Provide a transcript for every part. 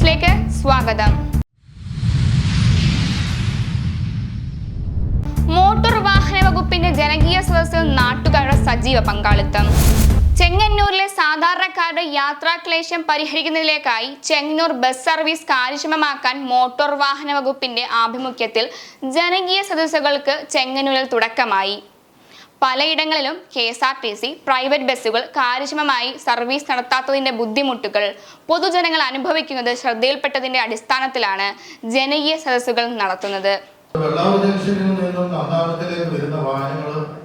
ന്യൂസിലേക്ക് സ്വാഗതം. മോട്ടോർ വാഹന വകുപ്പിന്റെ ജനകീയ സദസ്സിൽ നാട്ടുകാരുടെ സജീവ പങ്കാളിത്തം. ചെങ്ങന്നൂരിലെ സാധാരണക്കാരുടെ യാത്രാക്ലേശം പരിഹരിക്കുന്നതിലേക്കായി ചെങ്ങന്നൂർ ബസ് സർവീസ് കാര്യക്ഷമമാക്കാൻ മോട്ടോർ വാഹന വകുപ്പിന്റെ ആഭിമുഖ്യത്തിൽ ജനകീയ സദസ്സുകൾക്ക് ചെങ്ങന്നൂരിൽ തുടക്കമായി. പലയിടങ്ങളിലും K S R T C private ബസ്സുകൾ കാര്യക്ഷമമായി സർവീസ് നടത്താത്തതിന്റെ ബുദ്ധിമുട്ടുകൾ പൊതുജനങ്ങൾ അനുഭവിക്കുന്നത് ശ്രദ്ധയിൽപ്പെട്ടതിന്റെ അടിസ്ഥാനത്തിലാണ് ജനകീയ സദസ്സുകൾ നടത്തുന്നത്. വെള്ളാവ് ജംഗ്ഷനിൽ നിന്നും വരുന്ന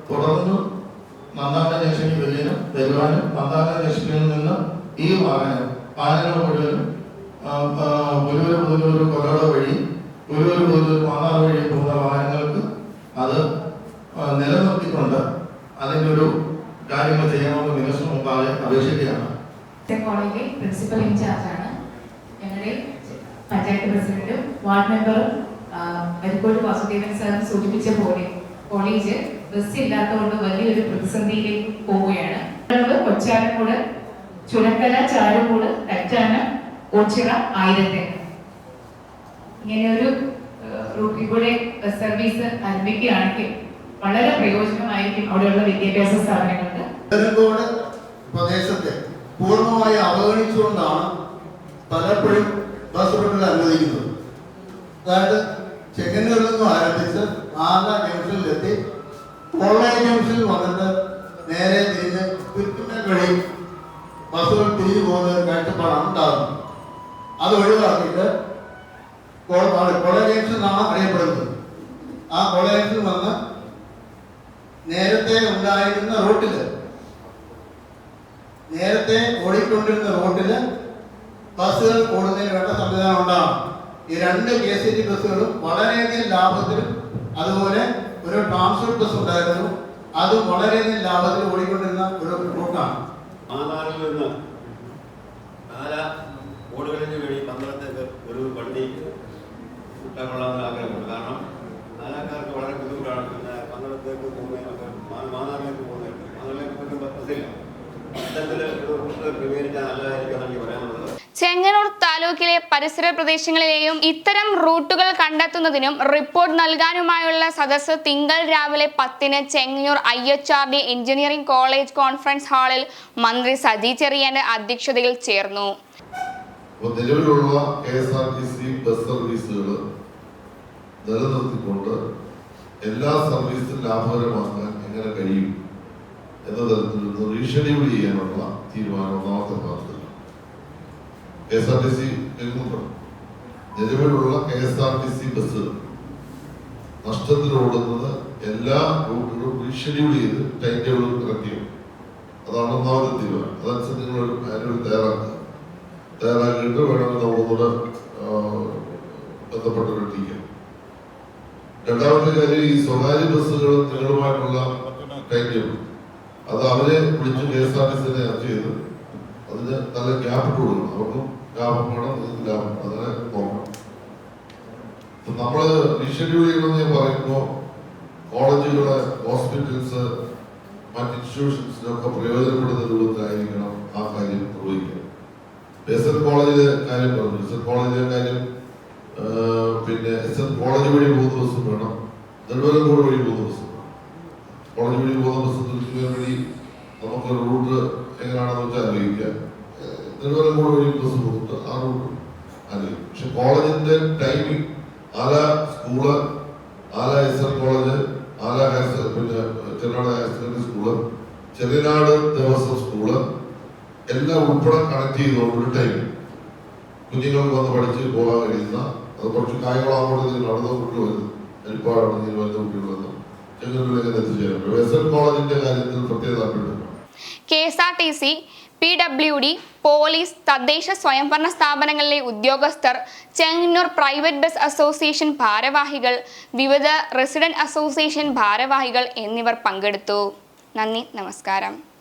തുടർന്ന് ഈ വാഹനം വാഹനങ്ങൾ വഴി മാന്നാർ വഴി പോകുന്ന വാഹനങ്ങൾക്ക് അത് ആ, നിലനിർത്തിക്കൊണ്ട് അതിന്റെ ഒരു കാര്യങ്ങൾ ചെയ്യണമെന്ന് നിമിഷം മുമ്പാകെ അപേക്ഷിക്കുകയാണ്. പഞ്ചായത്ത് പ്രസിഡന്റും വാർഡ് മെമ്പറും വരിക്കോട് വാസുദേവൻ സാറും സൂചിപ്പിച്ച പോലെ കോളേജ് ബസ് ഇല്ലാത്തതുകൊണ്ട് വലിയൊരു പ്രതിസന്ധിയിലേക്ക് പോവുകയാണ്. കൊച്ചാലക്കോട് ചുരക്കല ചാരുമൂട് തച്ചാനം ഓച്ചിറ ആയിരത്തെ ഇങ്ങനെ ഒരു റൂട്ടിൽ കൂടെ ബസ് സർവീസ് ആരംഭിക്കുകയാണെങ്കിൽ വളരെ പ്രയോജനമായിരിക്കും അവിടെയുള്ള വിദ്യാഭ്യാസ സ്ഥാപനങ്ങൾക്ക്. പ്രദേശത്തെ പൂർണമായി അവഗണിച്ചുകൊണ്ടാണ് പലപ്പോഴും ബസ് റൂട്ടുകൾ അനുവദിക്കുന്നത്. അതായത് ചെങ്ങന്നൂരിൽ നിന്നും ആരംഭിച്ച് ആല ജംഗ്ഷനിലെത്തി കോളേജ് ജംഗ്ഷനിൽ വന്നിട്ട് നേരെ തിരിഞ്ഞ് കുരുത്തുമേൽ വഴി ബസ്സുകൾ തിരിഞ്ഞു പോകുന്ന കാഴ്ചപ്പാടാണ് ഉണ്ടാകുന്നത്. അത് ഒഴിവാക്കിയിട്ട് കോളേജ് ജംഗ്ഷൻ എന്നാണ് അറിയപ്പെടുന്നത് ആ കോളേജ് ജംഗ്ഷനിൽ വന്ന് നേരത്തെ ഉണ്ടായിരുന്ന റോട്ടിൽ. നേരത്തെ ഓടിക്കൊണ്ടിരുന്ന റോട്ടിൽ ബസ്സുകൾ ഓടുന്നതിന് വേണ്ട സംവിധാനം ഉണ്ടാകും ഈ രണ്ട് കെ എസ് ടി ബസ്സുകളും വളരെയധികം ലാഭത്തിലും അതുപോലെ ഒരു ട്രാൻസ്പോർട്ട് ബസ് ഉണ്ടായിരുന്നു. അതും വളരെയധികം ലാഭത്തിൽ ഓടിക്കൊണ്ടിരുന്ന ഒരു റൂട്ടാണ്. ഓടുകളിന് വഴി പന്തളത്തേക്ക് ഒരു വണ്ടി കൊള്ളാമെന്ന് ആഗ്രഹമുണ്ട്. കാരണം പാലക്കാർക്ക് വളരെ ബുദ്ധിമുട്ടാണ്. പിന്നെ പന്തളത്തേക്ക് പോകുന്നതിനൊക്കെ മാതാവിലേക്ക് മാന്നാറിലേക്ക് പോകുന്ന ബസ്സില്ല അത്തരത്തിൽ ക്രമീകരിച്ചാൽ നല്ലതായിരിക്കും എന്നാണ് പറയാനുള്ളത്. ചെങ്ങന്നൂർ താലൂക്കിലെ പരിസര പ്രദേശങ്ങളിലെയും ഇത്തരം റൂട്ടുകൾ കണ്ടെത്തുന്നതിനും റിപ്പോർട്ട് നൽകാനുമായുള്ള സദസ്സ് തിങ്കൾ രാവിലെ പത്തിന് Chengannur I H R D engineering college conference ഹാളിൽ മന്ത്രി സജി ചെറിയാന്റെ അധ്യക്ഷതയിൽ ചേർന്നു. നിലവിലുള്ള K S R T C bus സർവീസുകൾ നിലനിർത്തിക്കൊണ്ട് എല്ലാ സർവീസും ലാഭകരമാക്കാൻ എങ്ങനെ കഴിയും എന്ന തരത്തിൽ റീഷെഡ്യൂൾ ചെയ്യാനുള്ള തീരുമാനം ഒന്നാമത്തെ ഭാഗത്തിൽ K S R T C നിലവിലുള്ള K S R T C ബസ്സുകൾ നഷ്ടത്തിലോടുന്നത് എല്ലാ റൂട്ടുകളും റീഷെഡ്യൂൾ ചെയ്ത് ടൈം ടേബിൾ ഇറക്കിയും അതാണ് ഒന്നാമത്തെ തീരുമാനം. അതനുസരിച്ച് നിങ്ങൾ മാനുവൽ തയ്യാറാക്കുക. തയ്യാറാക്കിയിട്ട് വേണമെങ്കിൽ നമ്മളൊന്നുകൂടെ ബന്ധപ്പെട്ടവരെത്തിക്കാം രണ്ടാമത്തെ കാര്യം ഈ സ്വകാര്യ ബസ്സുകൾ നിങ്ങളുമായിട്ടുള്ള ടൈം അത് അവരെ വിളിച്ച് കെ എസ് ആർ ടി സിനെ ചർച്ച ചെയ്ത്. അതിന് നല്ല ഗ്യാപ്പ് കൊടുക്കണം. അവർക്കും ലാഭം വേണം നിങ്ങൾക്ക് ലാഭം അതിനെ നോക്കണം. നമ്മൾ റീഷെഡ്യൂൾ ചെയ്യണമെന്ന് ഞാൻ പറയുമ്പോൾ കോളേജുകൾ ഹോസ്പിറ്റൽസ് മറ്റ് ഇൻസ്റ്റിറ്റ്യൂഷൻസിനൊക്കെ പ്രയോജനപ്പെടുന്ന രൂപത്തിലായിരിക്കണം ആ കാര്യം നിർവഹിക്കുക. എൻ കോളേജിലെ കാര്യം പറഞ്ഞു. എസ് എൻ കോളേജിലെ കാര്യം പിന്നെ എസ് എൻ കോളേജ് വഴി പോകുന്ന ബസ്സും വേണം. നെടുവലങ്കോട് വഴി പോകുന്ന ബസ്സും വേണം. കോളേജ് വഴി പോകുന്ന ബസ് തൃശ്ശൂർ വഴി നമുക്ക് റൂട്ട് എങ്ങനെയാണെന്ന് വെച്ചാൽ ആലോചിക്കാം നെടുവലങ്കോട് വഴി ബസ് പോകുന്നത് ആ റൂട്ട് അറിയും പക്ഷെ കോളേജിന്റെ ടൈമിംഗ് ആല സ്കൂൾ ആല എസ് എൻ കോളേജ് ആല ഹയർ പിന്നെ Cherunad higher secondary school Cheriyanad Devaswom school എല്ലാം ഉൾപ്പെടെ കണക്ട് ചെയ്തുകൊണ്ട് ഒരു ടൈം കുഞ്ഞുങ്ങൾക്ക് വന്ന് പഠിച്ച് പോകാൻ കഴിയുന്ന അത് കുറച്ച് കായകളാകുമ്പോൾ നിങ്ങൾ നടന്നു കൊണ്ടുവരുന്നു ഹരിപ്പാടാണ് ഇതിൽ വരുന്ന കുട്ടികൾ വന്ന് ചെങ്ങന്നൂരിലേക്ക് എത്തിച്ചേരുന്നത് എൻ കോളേജിന്റെ കാര്യത്തിൽ പ്രത്യേക താല്പര്യമുണ്ട്. K S R T C P W D police തദ്ദേശ സ്വയംഭരണ സ്ഥാപനങ്ങളിലെ ഉദ്യോഗസ്ഥർ ചെങ്ങന്നൂർ പ്രൈവറ്റ് ബസ് അസോസിയേഷൻ ഭാരവാഹികൾ വിവിധ റെസിഡന്റ് അസോസിയേഷൻ ഭാരവാഹികൾ എന്നിവർ പങ്കെടുത്തു. നന്ദി നമസ്കാരം.